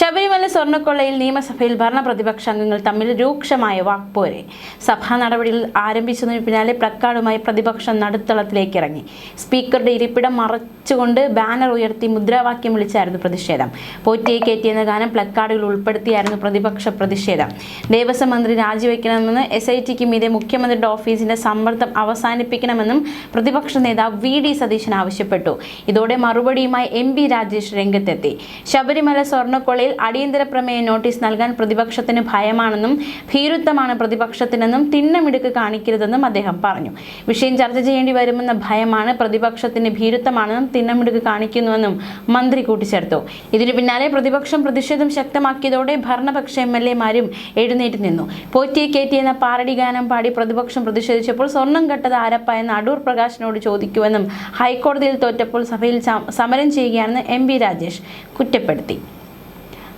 ശബരിമല സ്വർണക്കൊള്ളയിൽ നിയമസഭയിൽ ഭരണ പ്രതിപക്ഷ അംഗങ്ങൾ തമ്മിൽ രൂക്ഷമായ വാക്പോരെ. സഭാ നടപടികൾ ആരംഭിച്ചതിന് പിന്നാലെ പ്ലക്കാർഡുമായി പ്രതിപക്ഷം നടുത്തളത്തിലേക്ക് ഇറങ്ങി. സ്പീക്കറുടെ ഇരിപ്പിടം മറച്ചുകൊണ്ട് ബാനർ ഉയർത്തി മുദ്രാവാക്യം വിളിച്ചായിരുന്നു പ്രതിഷേധം. പോറ്റിയെ കയറ്റിയെന്ന ഗാനം പ്ലക്കാർഡുകൾ ഉൾപ്പെടുത്തിയായിരുന്നു പ്രതിപക്ഷ പ്രതിഷേധം. ദേവസ്വം മന്ത്രി രാജിവെക്കണമെന്ന് എസ് ഐ ടിക്ക് മീതെ മുഖ്യമന്ത്രിയുടെ ഓഫീസിന്റെ സമ്മർദ്ദം അവസാനിപ്പിക്കണമെന്നും പ്രതിപക്ഷ നേതാവ് വി ഡി സതീശൻ ആവശ്യപ്പെട്ടു. ഇതോടെ മറുപടിയുമായി എം രാജേഷ് രംഗത്തെത്തി. ശബരിമല സ്വർണക്കൊള്ളയിൽ അടിയന്തര പ്രമേയ നോട്ടീസ് നൽകാൻ പ്രതിപക്ഷത്തിന് ഭയമാണെന്നും ഭീരുത്വമാണ് പ്രതിപക്ഷത്തിനെന്നും തിണ്ണമിടുക്ക് കാണിക്കരുതെന്നും അദ്ദേഹം പറഞ്ഞു. വിഷയം ചർച്ച ചെയ്യേണ്ടി വരുമെന്ന ഭയമാണ് പ്രതിപക്ഷത്തിന് ഭീരുത്വമാണെന്നും തിണ്ണമിടുക്ക് കാണിക്കുന്നുവെന്നും മന്ത്രി കൂട്ടിച്ചേർത്തു. ഇതിനു പിന്നാലെ പ്രതിപക്ഷം പ്രതിഷേധം ശക്തമാക്കിയതോടെ ഭരണപക്ഷ എം എൽ എമാരും എഴുന്നേറ്റ് നിന്നു. പോറ്റിയെ കയറ്റി എന്ന പാരടി ഗാനം പാടി പ്രതിപക്ഷം പ്രതിഷേധിച്ചപ്പോൾ സ്വർണം കെട്ടത് ആരപ്പ എന്ന അടൂർ പ്രകാശിനോട് ചോദിക്കുമെന്നും ഹൈക്കോടതിയിൽ തോറ്റപ്പോൾ സഭയിൽ സമരം ചെയ്യുകയാണെന്ന് എം വി രാജേഷ് കുറ്റപ്പെടുത്തി.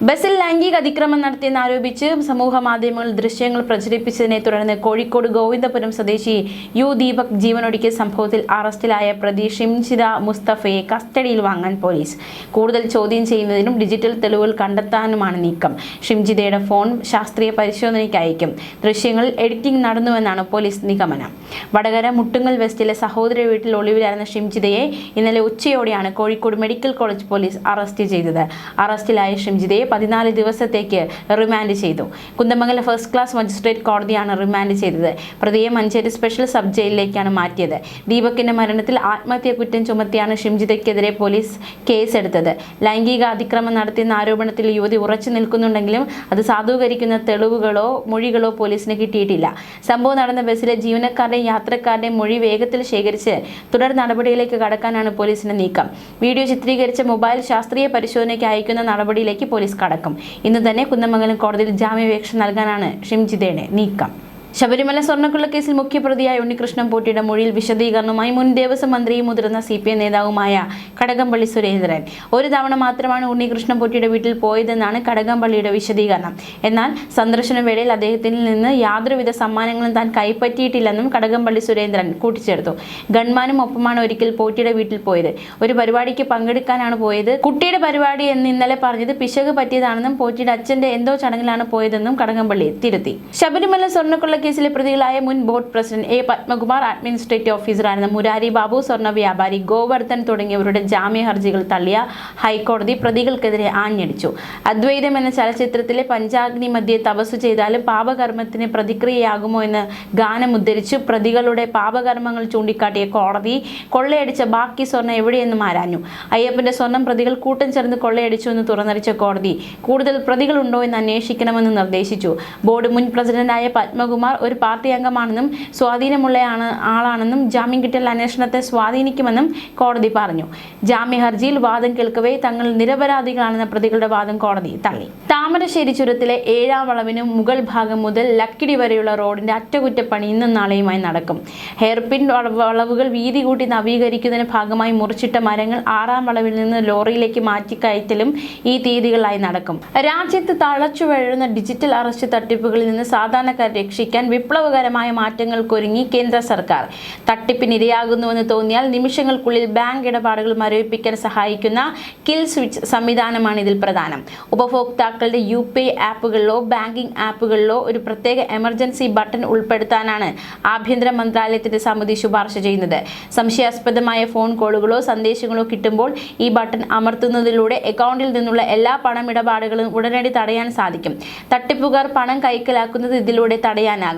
ബസ്സിൽ ലൈംഗിക അതിക്രമം നടത്തിയെന്ന് ആരോപിച്ച് സമൂഹ മാധ്യമങ്ങളിൽ ദൃശ്യങ്ങൾ പ്രചരിപ്പിച്ചതിനെ തുടർന്ന് കോഴിക്കോട് ഗോവിന്ദപുരം സ്വദേശി യു ദീപക് ജീവനൊടുക്കിയ സംഭവത്തിൽ അറസ്റ്റിലായ പ്രതി ഷിംജിത മുസ്തഫയെ കസ്റ്റഡിയിൽ വാങ്ങാൻ പോലീസ്. കൂടുതൽ ചോദ്യം ചെയ്യുന്നതിനും ഡിജിറ്റൽ തെളിവുകൾ കണ്ടെത്താനുമാണ് നീക്കം. ഷിംജിതയുടെ ഫോൺ ശാസ്ത്രീയ പരിശോധനയ്ക്ക് അയക്കും. ദൃശ്യങ്ങളിൽ എഡിറ്റിംഗ് നടന്നുവെന്നാണ് പോലീസ് നിഗമനം. വടകര മുട്ടുങ്ങൽ വെസ്റ്റിലെ സഹോദര വീട്ടിൽ ഒളിവിലായിരുന്ന ഷിംജിതയെ ഇന്നലെ ഉച്ചയോടെയാണ് Kozhikode medical college police arrest ചെയ്തത്. അറസ്റ്റിലായ ഷിംജിതയെ പതിനാല് ദിവസത്തേക്ക് റിമാൻഡ് ചെയ്തു. കുന്ദമംഗല ഫസ്റ്റ് ക്ലാസ് മജിസ്ട്രേറ്റ് കോടതിയാണ് റിമാൻഡ് ചെയ്തത്. പ്രതിയെ മഞ്ചേരി സ്പെഷ്യൽ സബ് ജയിലിലേക്കാണ് മാറ്റിയത്. ദീപകിന്റെ മരണത്തിൽ ആത്മഹത്യാ കുറ്റം ചുമത്തിയാണ് ഷിംജിതയ്ക്കെതിരെ പോലീസ് കേസെടുത്തത്. ലൈംഗിക അതിക്രമം നടത്തിയെന്ന ആരോപണത്തിൽ യുവതി ഉറച്ചു നിൽക്കുന്നുണ്ടെങ്കിലും അത് സാധൂകരിക്കുന്ന തെളിവുകളോ മൊഴികളോ പോലീസിന് കിട്ടിയിട്ടില്ല. സംഭവം നടന്ന ബസ്സിലെ ജീവനക്കാരുടെയും യാത്രക്കാരുടെയും മൊഴി വേഗത്തിൽ ശേഖരിച്ച് തുടർ നടപടിയിലേക്ക് കടക്കാനാണ് പോലീസിന്റെ നീക്കം. വീഡിയോ ചിത്രീകരിച്ച മൊബൈൽ ശാസ്ത്രീയ പരിശോധനയ്ക്ക് അയക്കുന്ന നടപടിയിലേക്ക് പോലീസ് കടക്കും. ഇന്ന് തന്നെ കുന്നമംഗലം കോടതിയിൽ ജാമ്യാപേക്ഷ നൽകാനാണ് ഷിംജിതയുടെ നീക്കം. ശബരിമല സ്വർണക്കുള്ള കേസിൽ മുഖ്യപ്രതിയായ ഉണ്ണികൃഷ്ണൻ പോട്ടിയുടെ മൊഴിയിൽ വിശദീകരണവുമായി മുൻ ദേവസ്വം മന്ത്രിയും മുതിർന്ന സി പി എം നേതാവുമായ കടകംപള്ളി സുരേന്ദ്രൻ. ഒരു തവണ മാത്രമാണ് ഉണ്ണികൃഷ്ണൻ പോട്ടിയുടെ വീട്ടിൽ പോയതെന്നാണ് കടകംപള്ളിയുടെ വിശദീകരണം. എന്നാൽ സന്ദർശന വേളയിൽ അദ്ദേഹത്തിൽ നിന്ന് യാതൊരുവിധ സമ്മാനങ്ങളും താൻ കൈപ്പറ്റിയിട്ടില്ലെന്നും കടകംപള്ളി സുരേന്ദ്രൻ കൂട്ടിച്ചേർത്തു. ഗൺമാനും ഒപ്പമാണ് ഒരിക്കൽ പോട്ടിയുടെ വീട്ടിൽ പോയത്. ഒരു പരിപാടിക്ക് പങ്കെടുക്കാനാണ് പോയത്. കുട്ടിയുടെ പരിപാടി എന്ന് ഇന്നലെ പറഞ്ഞത് പിശക് പറ്റിയതാണെന്നും പോറ്റിയുടെ അച്ഛന്റെ എന്തോ ചടങ്ങിലാണ് പോയതെന്നും കടകംപള്ളി തിരുത്തി. ശബരിമല സ്വർണക്കൊള്ള കേസിലെ പ്രതികളായ മുൻ board president A Padmakumar administrative ഓഫീസറായിരുന്ന Murari Babu സ്വർണ വ്യാപാരി ഗോവർദ്ധൻ തുടങ്ങിയവരുടെ ജാമ്യ ഹർജികൾ തള്ളിയ ഹൈക്കോടതി പ്രതികൾക്കെതിരെ ആഞ്ഞടിച്ചു. അദ്വൈതം എന്ന ചലച്ചിത്രത്തിലെ പഞ്ചാഗ്നി മധ്യേ തപസ് ചെയ്താലും പാപകർമ്മത്തിന് പ്രതിക്രിയയാകുമോ എന്ന് ഗാനം ഉദ്ധരിച്ചു പ്രതികളുടെ പാപകർമ്മങ്ങൾ ചൂണ്ടിക്കാട്ടിയ കോടതി കൊള്ളയടിച്ച ബാക്കി സ്വർണം എവിടെയെന്നും ആരാഞ്ഞു. അയ്യപ്പന്റെ സ്വർണം പ്രതികൾ കൂട്ടം ചേർന്ന് കൊള്ളയടിച്ചു എന്ന് തുറന്നടിച്ച കോടതി കൂടുതൽ പ്രതികളുണ്ടോ എന്ന് അന്വേഷിക്കണമെന്ന് നിർദ്ദേശിച്ചു. ബോർഡ് മുൻ പ്രസിഡന്റായ പത്മകുമാർ ഒരു പാർട്ടി അംഗമാണെന്നും സ്വാധീനമുള്ളയാണ് ആളാണെന്നും ജാമ്യം കിട്ടിയാൽ അന്വേഷണത്തെ സ്വാധീനിക്കുമെന്നും കോടതി പറഞ്ഞു. ജാമ്യ ഹർജിയിൽ വാദം കേൾക്കവേ തങ്ങൾ നിരപരാധികളാണെന്ന പ്രതികളുടെ വാദം കോടതി തള്ളി. താമരശ്ശേരി ചുരത്തിലെ ഏഴാം വളവിനും മുകൾ ഭാഗം മുതൽ ലക്കിടി വരെയുള്ള റോഡിന്റെ അറ്റകുറ്റപ്പണി ഇന്നും നാളെയുമായി നടക്കും. ഹെയർപിൻ വളവുകൾ വീതി കൂട്ടി നവീകരിക്കുന്നതിന് ഭാഗമായി മുറിച്ചിട്ട മരങ്ങൾ ആറാം വളവിൽ നിന്ന് ലോറിയിലേക്ക് മാറ്റിക്കയറ്റലും ഈ തീയതികളായി നടക്കും. രാജ്യത്ത് തളച്ചു വഴുന്ന ഡിജിറ്റൽ അറസ്റ്റ് തട്ടിപ്പുകളിൽ നിന്ന് സാധാരണക്കാർ രക്ഷിക്കാൻ വിപ്ലവകരമായ മാറ്റങ്ങൾക്കൊരുങ്ങി കേന്ദ്ര സർക്കാർ. തട്ടിപ്പിന് ഇരയാകുന്നുവെന്ന് തോന്നിയാൽ നിമിഷങ്ങൾക്കുള്ളിൽ ബാങ്ക് ഇടപാടുകൾ മരവിപ്പിക്കാൻ സഹായിക്കുന്ന കിൽ സ്വിച്ച് സംവിധാനമാണ് ഇതിൽ പ്രധാനം. ഉപഭോക്താക്കളുടെ യു പി ആപ്പുകളിലോ ബാങ്കിംഗ് ആപ്പുകളിലോ ഒരു പ്രത്യേക എമർജൻസി ബട്ടൺ ഉൾപ്പെടുത്താനാണ് ആഭ്യന്തര മന്ത്രാലയത്തിന്റെ സമിതി ശുപാർശ ചെയ്യുന്നത്. സംശയാസ്പദമായ ഫോൺ കോളുകളോ സന്ദേശങ്ങളോ കിട്ടുമ്പോൾ ഈ ബട്ടൺ അമർത്തുന്നതിലൂടെ അക്കൗണ്ടിൽ നിന്നുള്ള എല്ലാ പണമിടപാടുകളും ഉടനടി തടയാൻ സാധിക്കും. തട്ടിപ്പുകാർ പണം കൈക്കലാക്കുന്നത് ഇതിലൂടെ തടയാനാകും.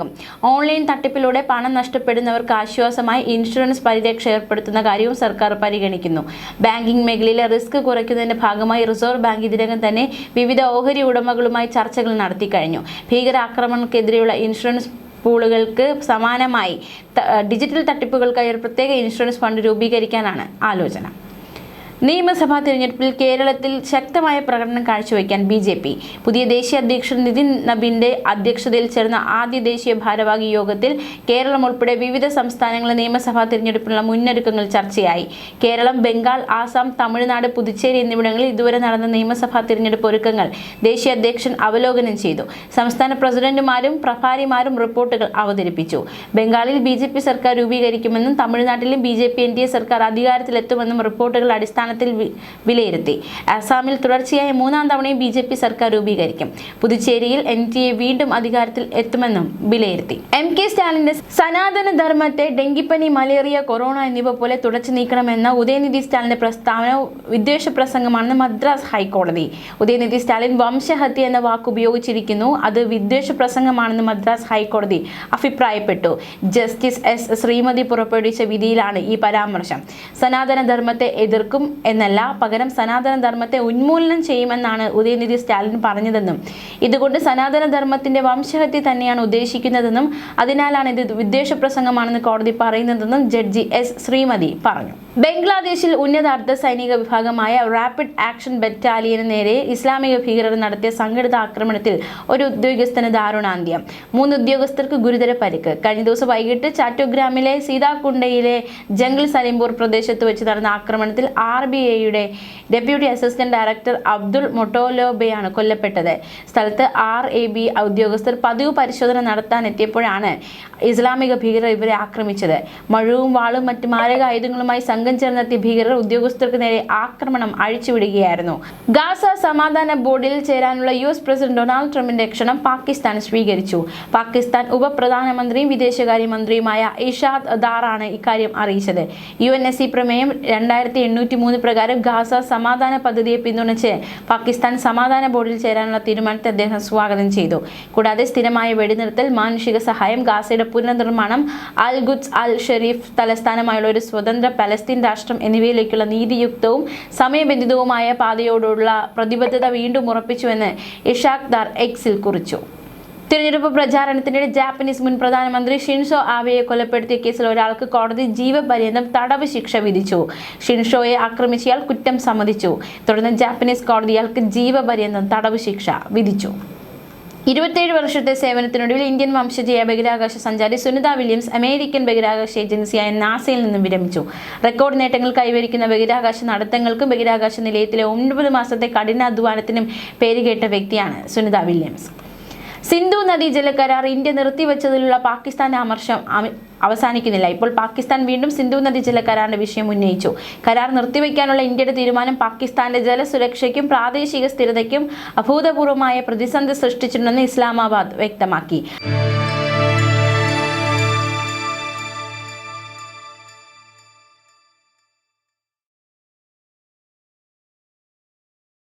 ഓൺലൈൻ തട്ടിപ്പിലൂടെ പണം നഷ്ടപ്പെടുന്നവർക്ക് ആശ്വാസമായി ഇൻഷുറൻസ് പരിരക്ഷ ഏർപ്പെടുത്തുന്ന കാര്യവും സർക്കാർ പരിഗണിക്കുന്നു. ബാങ്കിംഗ് മേഖലയിലെ റിസ്ക് കുറയ്ക്കുന്നതിന്റെ ഭാഗമായി റിസർവ് ബാങ്ക് ഇതിനകം തന്നെ വിവിധ ഓഹരി ഉടമകളുമായി ചർച്ചകൾ നടത്തി കഴിഞ്ഞു. ഭീകരാക്രമണക്കെതിരെയുള്ള ഇൻഷുറൻസ് പൂളുകൾക്ക് സമാനമായി ഡിജിറ്റൽ തട്ടിപ്പുകൾക്കായി ഒരു പ്രത്യേക ഇൻഷുറൻസ് ഫണ്ട് രൂപീകരിക്കാനാണ് ആലോചന. നിയമസഭാ തിരഞ്ഞെടുപ്പിൽ കേരളത്തിൽ ശക്തമായ പ്രകടനം കാഴ്ചവെക്കാൻ ബി ജെ പി. പുതിയ ദേശീയ അധ്യക്ഷൻ നിതിൻ നബിന്റെ അധ്യക്ഷതയിൽ ചേർന്ന ആദ്യ ദേശീയ ഭാരവാഹി യോഗത്തിൽ കേരളം ഉൾപ്പെടെ വിവിധ സംസ്ഥാനങ്ങളിലെ നിയമസഭാ തിരഞ്ഞെടുപ്പിനുള്ള മുന്നൊരുക്കങ്ങൾ ചർച്ചയായി. കേരളം ബംഗാൾ ആസാം തമിഴ്നാട് പുതുച്ചേരി എന്നിവിടങ്ങളിൽ ഇതുവരെ നടന്ന നിയമസഭാ തിരഞ്ഞെടുപ്പ് ഒരുക്കങ്ങൾ ദേശീയ അധ്യക്ഷൻ അവലോകനം ചെയ്തു. സംസ്ഥാന പ്രസിഡന്റുമാരും പ്രഭാരിമാരും റിപ്പോർട്ടുകൾ അവതരിപ്പിച്ചു. ബംഗാളിൽ ബി സർക്കാർ രൂപീകരിക്കുമെന്നും തമിഴ്നാട്ടിലും ബി ജെ സർക്കാർ അധികാരത്തിലെത്തുമെന്നും റിപ്പോർട്ടുകൾ അടിസ്ഥാനത്തിൽ സമ്മേളനത്തിൽ വിലയിരുത്തി. അസാമിൽ തുടർച്ചയായ മൂന്നാം തവണയും ബി ജെ പി സർക്കാർ രൂപീകരിക്കും. പുതുച്ചേരിയിൽ എൻ എ വീണ്ടും അധികാരത്തിൽ എത്തുമെന്നും വിലയിരുത്തി. എം കെ സ്റ്റാലിന്റെ സനാതന ധർമ്മത്തെ ഡെങ്കിപ്പനി മലേറിയ കൊറോണ എന്നിവ പോലെ തുടച്ചു നീക്കണമെന്ന ഉദയനിധി സ്റ്റാലിന്റെ പ്രസ്താവന വിദ്വേഷ പ്രസംഗമാണെന്ന് മദ്രാസ് ഹൈക്കോടതി. ഉദയനിധി സ്റ്റാലിൻ വംശഹത്യ എന്ന വാക്ക് ഉപയോഗിച്ചിരിക്കുന്നു. അത് വിദ്വേഷ പ്രസംഗമാണെന്ന് മദ്രാസ് ഹൈക്കോടതി അഭിപ്രായപ്പെട്ടു. ജസ്റ്റിസ് എസ് ശ്രീമതി പുറപ്പെടുവിച്ച വിധിയിലാണ് ഈ പരാമർശം. സനാതന ധർമ്മത്തെ എതിർക്കും എന്നല്ല പകരം സനാതന ധർമ്മത്തെ ഉന്മൂലനം ചെയ്യുമെന്നാണ് ഉദയനിധി സ്റ്റാലിൻ പറഞ്ഞതെന്നും ഇതുകൊണ്ട് സനാതന ധർമ്മത്തിന്റെ വംശഹത്യ തന്നെയാണ് ഉദ്ദേശിക്കുന്നതെന്നും അതിനാലാണ് ഇത് വിദ്വേഷ പ്രസംഗമാണെന്ന് കോടതി പറയുന്നതെന്നും ജഡ്ജി എസ് ശ്രീമതി പറഞ്ഞു. ബംഗ്ലാദേശിൽ ഉന്നത അർദ്ധ സൈനിക വിഭാഗമായ റാപ്പിഡ് ആക്ഷൻ ബറ്റാലിയന് നേരെ ഇസ്ലാമിക ഭീകരർ നടത്തിയ സംഘടിത ആക്രമണത്തിൽ ഒരു ഉദ്യോഗസ്ഥന് ദാരുണാന്ത്യം. മൂന്ന് ഉദ്യോഗസ്ഥർക്ക് ഗുരുതര പരിക്ക്. കഴിഞ്ഞ ദിവസം വൈകിട്ട് ചാറ്റോഗ്രാമിലെ സീതാകുണ്ടയിലെ ജംഗിൾ സലിംപൂർ പ്രദേശത്ത് വെച്ച് നടന്ന ആക്രമണത്തിൽ ആർ ബി ഐയുടെ ഡെപ്യൂട്ടി അസിസ്റ്റന്റ് ഡയറക്ടർ അബ്ദുൾ മൊട്ടോലോബയാണ് കൊല്ലപ്പെട്ടത്. സ്ഥലത്ത് ആർ എ ബി ഉദ്യോഗസ്ഥർ പതിവ് പരിശോധന നടത്താൻ എത്തിയപ്പോഴാണ് ഇസ്ലാമിക ഭീകരർ ഇവരെ ആക്രമിച്ചത്. മഴവും വാളും മറ്റ് മാരക മാരകായുധങ്ങളുമായി സംഘം ചേർന്നെത്തിയ ഭീകരർ ഉദ്യോഗസ്ഥർക്ക് നേരെ ആക്രമണം അഴിച്ചുവിടുകയായിരുന്നു. ഗാസ സമാധാന ബോർഡിൽ ചേരാനുള്ള യു എസ് പ്രസിഡന്റ് ഡൊണാൾഡ് ട്രംപിന്റെ ക്ഷണം പാകിസ്ഥാൻ സ്വീകരിച്ചു. പാകിസ്ഥാൻ ഉപപ്രധാനമന്ത്രിയും വിദേശകാര്യമന്ത്രിയുമായ ഇഷാദ് ദാറാണ് ഇക്കാര്യം അറിയിച്ചത്. യു എൻ എസ് സി പ്രമേയം രണ്ടായിരത്തി എണ്ണൂറ്റി മൂന്ന് പ്രകാരം ഗാസ സമാധാന പദ്ധതിയെ പിന്തുണച്ച് പാകിസ്ഥാൻ സമാധാന ബോർഡിൽ ചേരാനുള്ള തീരുമാനത്തെ അദ്ദേഹം സ്വാഗതം ചെയ്തു. കൂടാതെ സ്ഥിരമായ വെടിനിർത്തൽ മാനുഷിക സഹായം ഗാസയുടെ പുനർനിർമ്മാണം അൽ ഗുദ്സ് അൽ ഷെരീഫ് തലസ്ഥാനമായുള്ള ഒരു സ്വതന്ത്ര പലസ്തീൻ രാഷ്ട്രം എന്നിവയിലേക്കുള്ള നീതിയുക്തവും സമയബന്ധിതവുമായ പാതയോടുള്ള പ്രതിബദ്ധത വീണ്ടും ഉറപ്പിച്ചുവെന്ന് ഇഷാഖ് ദാർ എക്സിൽ കുറിച്ചു. തിരഞ്ഞെടുപ്പ് പ്രചാരണത്തിനിടെ ജാപ്പനീസ് മുൻ പ്രധാനമന്ത്രി ഷിൻഷോ ആബെയെ കൊലപ്പെടുത്തിയ കേസിൽ ഒരാൾക്ക് കോടതി ജീവപര്യന്തം തടവ് ശിക്ഷ വിധിച്ചു. ഷിൻഷോയെ ആക്രമിച്ചയാൾ കുറ്റം സമ്മതിച്ചു. തുടർന്ന് ജാപ്പനീസ് കോടതി ഇയാൾക്ക് ജീവപര്യന്തം തടവ് ശിക്ഷ വിധിച്ചു. ഇരുപത്തേഴ് വർഷത്തെ സേവനത്തിനൊടുവിൽ ഇന്ത്യൻ വംശജയ ബഹിരാകാശ സഞ്ചാരി സുനിത വില്യംസ് അമേരിക്കൻ ബഹിരാകാശ ഏജൻസിയായ നാസയിൽ നിന്നും വിരമിച്ചു. റെക്കോർഡ് നേട്ടങ്ങൾ കൈവരിക്കുന്ന ബഹിരാകാശ നടത്തങ്ങൾക്കും ബഹിരാകാശ നിലയത്തിലെ ഒൻപത് മാസത്തെ കഠിനാധ്വാനത്തിനും പേരുകേട്ട വ്യക്തിയാണ് സുനിത വില്യംസ്. സിന്ധു നദി കരാർ ഇന്ത്യ നിർത്തിവെച്ചതിലുള്ള പാകിസ്ഥാന്റെ അമർഷം അവസാനിക്കുന്നില്ല. ഇപ്പോൾ പാകിസ്ഥാൻ വീണ്ടും സിന്ധു നദി ജല കരാറിന്റെ വിഷയം ഉന്നയിച്ചു. കരാർ നിർത്തിവെക്കാനുള്ള ഇന്ത്യയുടെ തീരുമാനം പാകിസ്ഥാന്റെ ജലസുരക്ഷയ്ക്കും പ്രാദേശിക സ്ഥിരതയ്ക്കും അഭൂതപൂർവമായ പ്രതിസന്ധി സൃഷ്ടിച്ചിട്ടുണ്ടെന്ന് ഇസ്ലാമാബാദ് വ്യക്തമാക്കി.